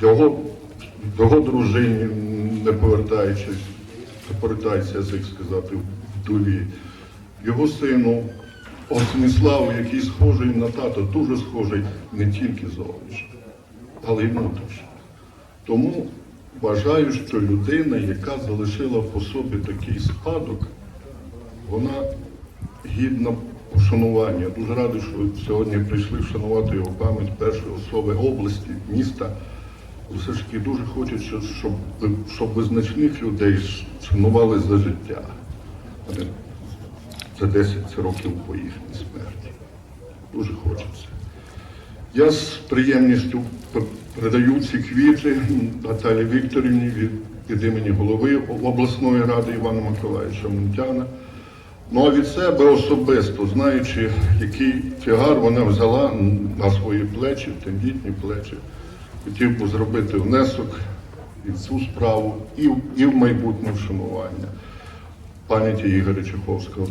Його, його дружині, не повертаючись, повертається язик сказати вдові. Його сину Осміславу, який схожий на тата, дуже схожий не тільки зовнішньо, але й внутрішньо. Тому вважаю, що людина, яка залишила по собі такий спадок, вона гідна вшанування. Дуже радий, що сьогодні прийшли вшанувати його пам'ять першої особи області, міста. Все ж таки дуже хочеться, щоб, щоб визначних людей шанували за життя, за 10 років по їхній смерті. Дуже хочеться. Я з приємністю передаю ці квіти Наталі Вікторівні від, від імені голови обласної ради Івана Миколаївича Мунтяна. Ну а від себе особисто, знаючи, який тягар вона взяла на свої плечі, тендітні плечі, хотів би зробити внесок і в цю справу, і, в- і в майбутнє вшанування пам'яті Ігоря Чеховського.